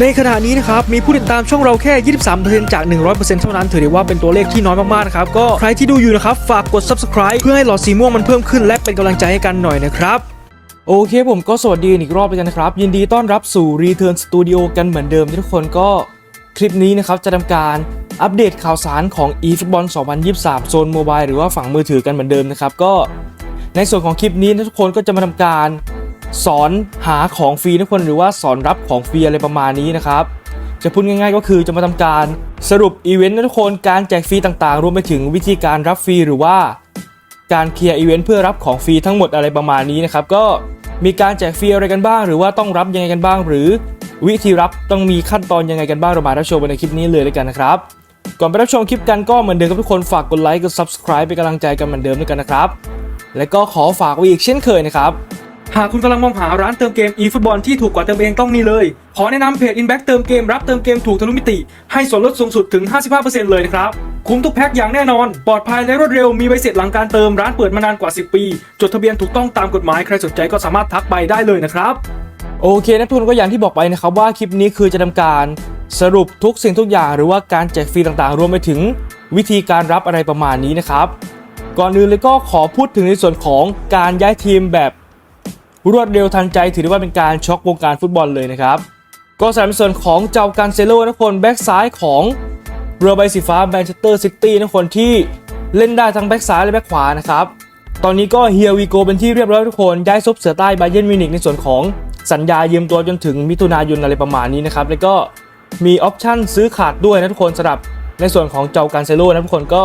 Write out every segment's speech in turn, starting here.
ในขณะนี้นะครับมีผู้ติดตามช่องเราแค่ 23%จาก 100%เท่านั้นถือได้ว่าเป็นตัวเลขที่น้อยมากๆนะครับก็ใครที่ดูอยู่นะครับฝากกด subscribe เพื่อให้หลอดสีม่วงมันเพิ่มขึ้นและเป็นกำลังใจให้กันหน่อยนะครับโอเคผมก็สวัสดีอีกรอบเลยกันนะครับ ยินดีต้อนรับสู่ Return Studio กันเหมือนเดิมทุกคนก็คลิปนี้นะครับจะทำการอัปเดตข่าวสารของ eFootball 2023 โซนโมบายหรือว่าฝั่งมือถือกันเหมือนเดิมนะครับก็ในส่วนของคลิปนี้ทุกคนก็จะมาทำการ สอนหาของฟรีทุกคนหรือว่าสอนรับของฟรีอะไรประมาณนี้นะครับจะพูดง่ายๆก็คือจะมาทำการสรุปอีเวนต์นะทุกคนการแจกฟรีต่างๆ รวมไปถึงวิธีการรับฟรีหรือว่า การเคลียร์อีเวนต์เพื่อรับของฟรีทั้งหมดอะไรประมาณนี้นะครับก็มีการแจกฟรีอะไรกันบ้าง หรือว่าต้องรับยังไงกันบ้าง หรือวิธีรับต้องมีขั้นตอนยังไงกันบ้างเรามารับชมในคลิปนี้เลยเลยกันนะครับก่อนไปรับชมคลิปกันก็เหมือนเดิมครับทุกคนฝากกดไลค์กด subscribe เป็นกำลังใจกันเหมือนเดิมด้วยกันนะครับและก็ขอฝากไว้อีกเช่นเคยนะครับ หากคุณกำลังมองหาร้านเติมเกม eFootball ที่ถูกกว่าเติมเองต้องนี่เลย ขอแนะนำเพจ Inback เติมเกมรับเติมเกมถูกทะลุมิติ ให้ส่วนลดสูงสุดถึง 55%เลยนะครับ คุ้มทุกแพ็คอย่างแน่นอน ปลอดภัยและรวดเร็ว มีใบเสร็จหลังการเติมร้านเปิดมานานกว่า 10 ปี จดทะเบียนถูกต้องตามกฎหมาย ใครสนใจก็สามารถทักไปได้เลยนะครับ โอเคนะทุกคนก็อย่างที่บอกไปนะครับว่าคลิปนี้คือจะทำการสรุปทุกสิ่งทุกอย่างหรือว่าการแจกฟรีต่างๆ รวมไปถึงวิธีการรับอะไรประมาณนี้นะครับ ก่อนอื่นเลยก็ขอพูดถึงในส่วนของการย้ายทีมแบบ รวดเร็วทันใจถือได้ว่าเป็นการช็อกวงการฟุตบอลเลยนะครับก็สำหรับส่วนของเจ้าการเซโลนะคนแบ็กซ้ายของเรือใบสีฟ้าแมนเชสเตอร์ซิตี้นะคนที่เล่นได้ทั้งแบ็กซ้ายและแบ็กขวานะครับ ตอนนี้ก็เฮียวีโกเป็นที่เรียบร้อยทุกคนย้ายซบเสือใต้ไบเยร์นมิวนิกในส่วนของสัญญายืมตัวจนถึงมิถุนายนอะไรประมาณนี้นะครับ แล้วก็มีออปชั่นซื้อขาดด้วยนะทุกคนสำหรับในส่วนของเจ้าการเซโลนะทุกคนก็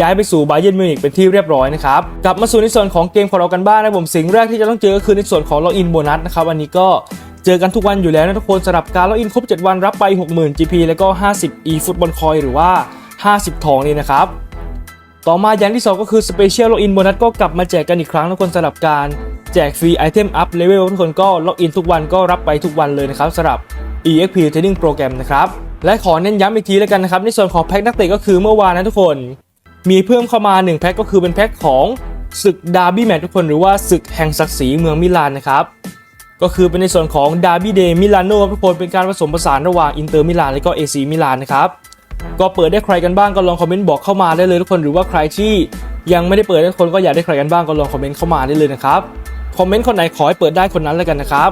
ย้ายไปสู่ไบเยร์นมิวนิกเป็นที่เรียบร้อยนะครับ กลับมาสู่ในส่วนของเกมของเรากันบ้างนะผมสิ่งแรกที่จะต้องเจอก็คือในส่วนของล็อกอินโบนัสนะครับวันนี้ก็เจอกันทุกวันอยู่แล้วนะทุกคนสำหรับการล็อกอินครบ 7 วันรับไป 60,000 GP แล้วก็ 50 e ฟุตบอลคอยหรือว่า 50 ทองนี่นะครับ ต่อมาอย่างที่ 2 ก็คือ Special Login Bonus ก็กลับมาแจกกันอีกครั้งทุกคนสำหรับการแจกฟรีไอเทมอัพเลเวลทุกคนก็ล็อกอินทุกวันก็รับไปทุกวันเลยนะครับสำหรับ EXP Training Program นะครับและขอเน้นย้ำอีกทีแล้วกันนะครับในส่วนของแพ็คนักเตะก็คือเมื่อวานนะทุกคน มีเพิ่มเข้ามา 1 แพ็คก็คือเป็นแพ็คของศึกดาร์บี้แมตช์ทุกคนหรือว่าศึกแห่งศักดิ์ศรีเมืองมิลานนะครับก็คือเป็นในส่วนของดาร์บี้เดย์มิลานโนทุกคนเป็นการผสมผสานระหว่างอินเตอร์มิลานและก็เอซีมิลานนะครับก็เปิดได้ใครกันบ้างก็ลองคอมเมนต์บอกเข้ามาได้เลยทุกคนหรือว่าใครที่ยังไม่ได้เปิดทุกคนก็อยากได้ใครกันบ้างก็ลองคอมเมนต์เข้ามาได้เลยนะครับคอมเมนต์คนไหนขอให้เปิดได้คนนั้นแล้วกันนะครับ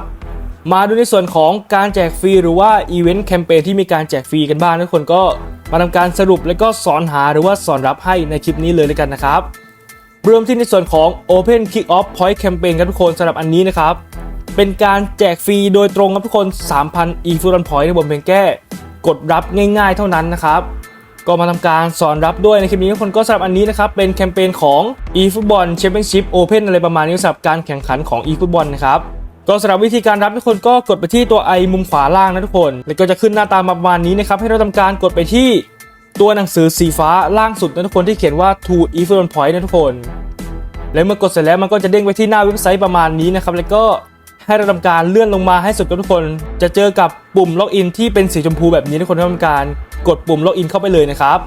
มาดูในส่วนของการแจกฟรีหรือว่าอีเวนต์แคมเปญที่มีการแจกฟรีกันบ้างทุกคนก็ มาทำการสรุปแล้วก็สอนหาหรือว่าสอนรับให้ในคลิปนี้เลยแล้วกันนะครับเริ่มที่ในส่วนของ Open Kick Off Point Campaign ครับทุกคนสำหรับอันนี้นะครับ เป็นการแจกฟรีโดยตรงครับทุกคน 3,000 e f o o t Point ในบนเพียงแค่กดรับง่ายๆเท่านั้นนะครับ ก็มาทำการสอนรับด้วยในคลิปนี้ทุกคนก็สำหรับอันนี้นะครับ เป็นแคมเปญของ eFootball Championship Open อะไรประมาณนี้สำหรับการแข่งขันของ eFootball นะครับ ก็สำหรับวิธีการรับทุกคนก็กดไปที่ตัว i มุมขวาล่างนะทุกคน แล้วก็จะขึ้นหน้าตามาประมาณนี้นะครับ ให้เราทำการกดไปที่ตัวหนังสือสีฟ้าล่างสุดนะทุกคนที่เขียนว่า to eFootball Point นะทุกคน แล้วเมื่อกดเสร็จแล้วมันก็จะเด้งไปที่หน้าเว็บไซต์ประมาณนี้นะครับ แล้วก็ให้เราทำการเลื่อนลงมาให้สุดทุกคน จะเจอกับปุ่มล็อกอินที่เป็นสีชมพูแบบนี้ทุกคนทำการกดปุ่มล็อกอินเข้าไปเลยนะครับ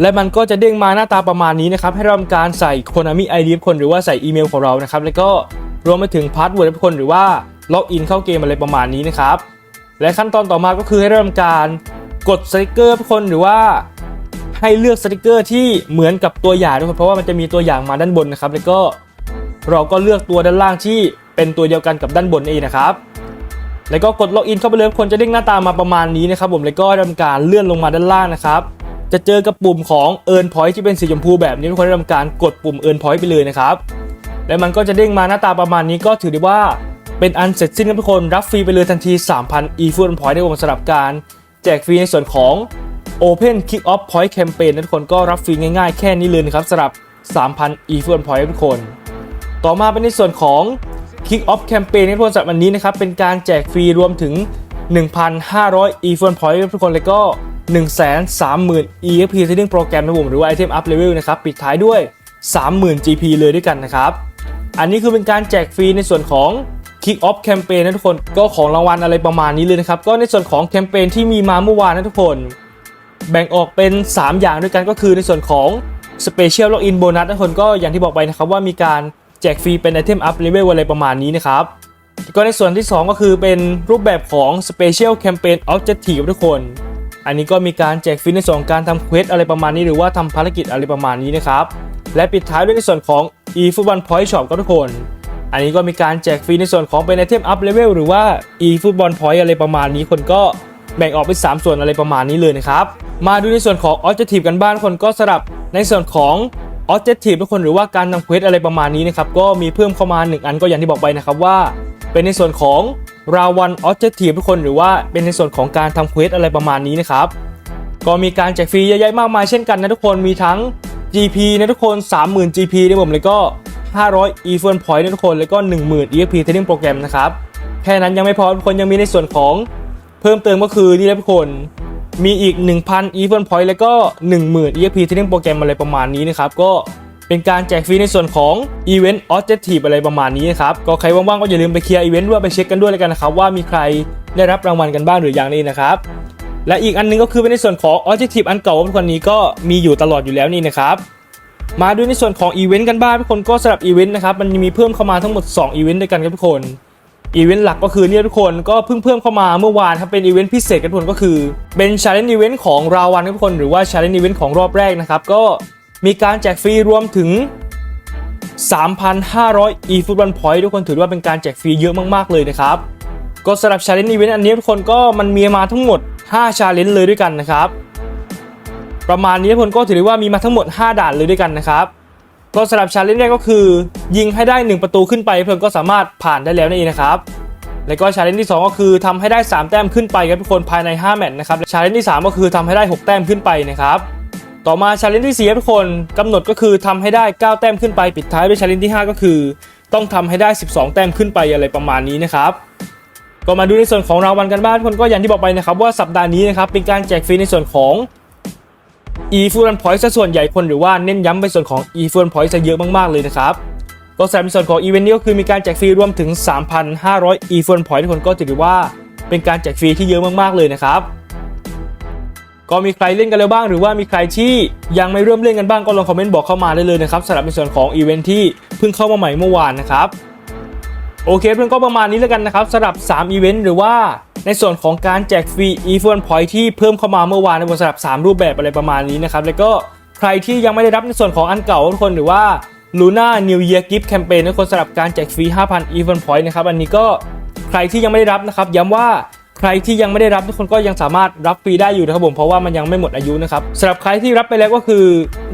และมันก็จะเด้งมาหน้าตาประมาณนี้นะครับ ให้เราทำการใส่ Konami ID ทุกคนหรือว่าใส่อีเมลของเรานะครับ แล้วก็ รวมไปถึงพาสเวิร์ดทุกคนหรือว่าล็อกอินเข้าเกมอะไรประมาณนี้นะครับ และขั้นตอนต่อมาก็คือให้เราทำการกดสติกเกอร์ทุกคนหรือว่าให้เลือกสติกเกอร์ที่เหมือนกับตัวอย่างทุกคนเพราะว่ามันจะมีตัวอย่างมาด้านบนนะครับ แล้วก็เราก็เลือกตัวด้านล่างที่เป็นตัวเดียวกันกับด้านบนเองนะครับ แล้วก็กดล็อกอินเข้าไปเลยทุกคนจะเด้งหน้าตามาประมาณนี้นะครับผมแล้วก็ทำการเลื่อนลงมาด้านล่างนะครับจะเจอกับปุ่มของ Earn Point ที่เป็นสีชมพูแบบนี้ทุกคนทำการกดปุ่ม Earn Point ไปเลยนะครับ แล้วมันก็จะเด้งมาหน้าตาประมาณนี้ก็ถือได้ว่าเป็นอันเสร็จสิ้นทุกคนรับฟรีไปเลยทันที 3,000 e f o o t Point ได้ผมสำหรับการแจกฟรีในส่วนของ Open Kick Off Point Campaign นะทุกคนก็รับฟรีง่ายๆ แค่นี้เลยนะครับสำหรับ 3,000 e f o o t Point ทุกคน ต่อมาเป็นในส่วนของ Kick Off Campaign ในทุกคนสำหรับวันนี้นะครับเป็นการแจกฟรีรวมถึง 1,500 e f o o t Point ทุกคนแล้วก็ 130,000 EXP Trading Program นะผมหรือว่า Item Up Level นะครับปิดท้ายด้วย 30,000 GP เลยด้วยกันนะครับ อันนี้คือเป็นการแจกฟรีในส่วนของ Kick Off Campaign นะทุกคนก็ของรางวัลอะไรประมาณนี้เลยนะครับ ก็ในส่วนของแคมเปญที่มีมาเมื่อวานนะทุกคน แบ่งออกเป็น 3 อย่างด้วยกันก็คือในส่วนของ Special Login Bonus นะทุกคนก็อย่างที่บอกไปนะครับว่ามีการแจกฟรีเป็นไอเทมอัพเลเวลอะไรประมาณนี้นะครับก็ในส่วนที่ 2 ก็คือเป็นรูปแบบของ Special Campaign Objective ทุกคน อันนี้ก็มีการแจกฟรีในส่วนของการทำเควสอะไรประมาณนี้ หรือว่าทำภารกิจอะไรประมาณนี้นะครับ และปิดท้ายด้วยในส่วนของ eFootball Point Shop ก็ทุกคน อันนี้ก็มีการแจกฟรีในส่วนของเป็นไอเทมอัพเลเวลหรือว่า eFootball Point อะไรประมาณนี้คนก็แบ่งออกเป็น 3 ส่วนอะไรประมาณนี้เลยนะครับ มาดูในส่วนของ Objective กันบ้างคนก็สลับในส่วนของ Objective ทุกคนหรือว่าการทำเควสอะไรประมาณนี้นะครับ ก็มีเพิ่มเข้ามา 1 อันก็อย่างที่บอกไปนะครับว่า เป็นในส่วนของราวัน Objective ทุกคนหรือว่าเป็นในส่วนของการทำเควสอะไรประมาณนี้นะครับ ก็มีการแจกฟรีเยอะแยะมากมายเช่นกันนะทุกคนมีทั้ง GP นะทุกคน 30,000 GP นะผมแล้วก็ 500 e f o n Point นะทุกคนแล้วก็ 10,000 EXP Trading Program นะครับแค่นั้นยังไม่พอทุกคนยังมีในส่วนของเพิ่มเติมก็คือนี่นะทุกคนมีอีก 1,000 e f o n Point แล้วก็ 10,000 EXP Trading Program อะไรประมาณนี้นะครับก็เป็นการแจกฟรีในส่วนของ Event Objective อะไรประมาณนี้นะครับ ก็ใครว่างๆ ก็อย่าลืมไปเคลียร์อีเวนต์ด้วยไปเช็คกันด้วยแล้วกันนะครับ ว่ามีใครได้รับรางวัลกันบ้างหรือยังนี่นะครับ และอีกอันหนึงก็คือเป็นในส่วนของ Objective อันเก่าทุกคนนี้ก็มีอยู่ตลอดอยู่แล้วนี่นะครับมาดูในส่วนของอีเวนต์กันบ้างทุกคนก็สำหรับอีเวนต์นะครับมันมีเพิ่มเข้ามาทั้งหมด2อีเวนต์ด้วยกันครับทุกคนอีเวนต์หลักก็คือเนี่ยทุกคนก็เพิ่งเพิ่มเข้ามาเมื่อวานครับเป็นอีเวนต์พิเศษกันทุกคนก็คือ เป็นชาเลนจ์อีเวนต์ของราวันทุกคนหรือว่าชาเลนจ์อีเวนต์ของรอบแรกนะครับก็มีการแจกฟรีรวมถึง 3,500 e-football point ทุกคนถือว่าเป็นการแจกฟรีเยอะมากๆเลยนะครับก็สำหรับ challenge event อันนี้ทุกคนก็มันมีมาทั้งหมด 5 challenge เลยด้วยกันนะครับ ประมาณนี้ทุกคนก็ถือได้ว่ามีมาทั้งหมด 5 ด่านเลยด้วยกันนะครับก็สำหรับ challenge แรกก็คือ ยิงให้ได้ 1 ประตูขึ้นไปเพื่อนก็สามารถผ่านได้แล้วนั่นเองนะครับแล้วก็ challenge ที่ 2 ก็คือทำให้ได้ 3 แต้มขึ้นไปครับทุกคนภายใน 5 แมตช์นะครับ challenge ที่ 3 ก็คือทำให้ได้ 6 แต้มขึ้นไปนะครับต่อมาชาเลนจ์ที่4ครับทุกคนกำหนดก็คือทำให้ได้ 9 แต้มขึ้นไปปิดท้ายด้วยชาเลนจ์ที่ 5 ก็คือ ต้องทำให้ได้ 12 แต้มขึ้นไปอะไรประมาณนี้นะครับ ก็มาดูในส่วนของรางวัลกันบ้างทุกคนก็อย่างที่บอกไปนะครับว่าสัปดาห์นี้นะครับเป็นการแจกฟรีในส่วนของ e f u l point ซะส่วนใหญ่คนหรือว่าเน้นย้ำไปส่วนของ e f u l point ซะเยอะมากๆเลยนะครับก็สำหรับในส่วนของอีเวนต์นี้ก็คือมีการแจกฟรีรวมถึง 3,500 e f u l point ทุกคนก็ถือว่าเป็นการแจกฟรีที่เยอะมากๆเลยนะครับก็มีใครเล่นกันแล้วบ้างหรือว่ามีใครที่ยังไม่เริ่มเล่นกันบ้างก็ลองคอมเมนต์บอกเข้ามาได้เลยนะครับสำหรับในส่วนของอีเวนท์ที่เพิ่งเข้ามาใหม่เมื่อวานนะครับ โอเคเพื่อนก็ประมาณนี้แล้วกันนะครับสำหรับ 3 อีเวนต์หรือว่าในส่วนของการแจกฟรี e f o n Point ที่เพิ่มเข้ามาเมื่อวานในบทสำหรับ 3 รูปแบบอะไรประมาณนี้นะครับ แล้วก็ใครที่ยังไม่ได้รับในส่วนของอันเก่าทุกคนหรือว่า Luna New Year Gift Campaign ทุกคนสำหรับการแจกฟรี 5,000 e f o n Point นะครับ อันนี้ก็ใครที่ยังไม่ได้รับนะครับ ย้ำว่าใครที่ยังไม่ได้รับทุกคนก็ยังสามารถรับฟรีได้อยู่นะครับผมเพราะว่ามันยังไม่หมดอายุนะครับสำหรับใครที่รับไปแล้วก็คือ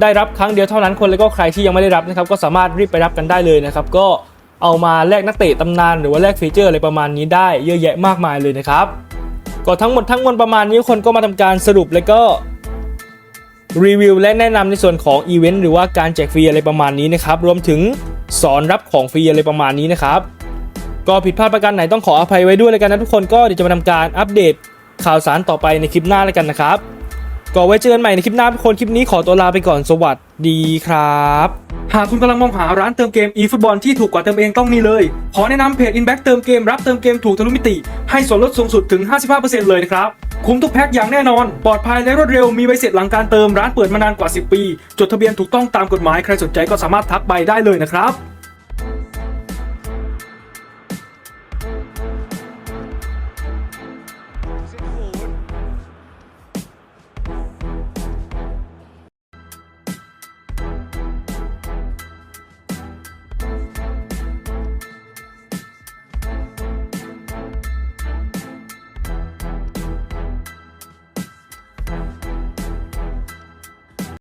ได้รับครั้งเดียวเท่านั้นคนแล้วก็ใครที่ยังไม่ได้รับนะครับก็สามารถรีบไปรับกันได้เลยนะครับก็ เอามาแลกนักเตะตำนานหรือว่าแลกฟีเจอร์อะไรประมาณนี้ได้เยอะแยะมากมายเลยนะครับก็ทั้งหมดทั้งมวลประมาณนี้คนก็มาทำการสรุปแล้วก็รีวิวและแนะนำในส่วนของอีเวนต์หรือว่าการแจกฟรีอะไรประมาณนี้นะครับรวมถึงสอนรับของฟรีอะไรประมาณนี้นะครับก็ผิดพลาดประการไหนต้องขออภัยไว้ด้วยเลยกันนะทุกคนก็เดี๋ยวจะมาทำการอัปเดตข่าวสารต่อไปในคลิปหน้าแล้วกันนะครับ ก็ไว้เจอกันใหม่ในคลิปหน้าทุกคน คลิปนี้ขอตัวลาไปก่อนสวัสดีครับ หากคุณกำลังมองหาร้านเติมเกม eFootball ที่ถูกกว่าเติมเองต้องนี่เลย ขอแนะนำเพจ Inback เติมเกมรับเติมเกมถูกทะลุมิติ ให้ส่วนลดสูงสุดถึง 55%เลยนะครับ คุ้มทุกแพ็คอย่างแน่นอน ปลอดภัยและรวดเร็ว มีใบเสร็จหลังการเติมร้านเปิดมานานกว่า 10 ปี จดทะเบียนถูกต้องตามกฎหมาย ใครสนใจก็สามารถทักไปได้เลยนะครับ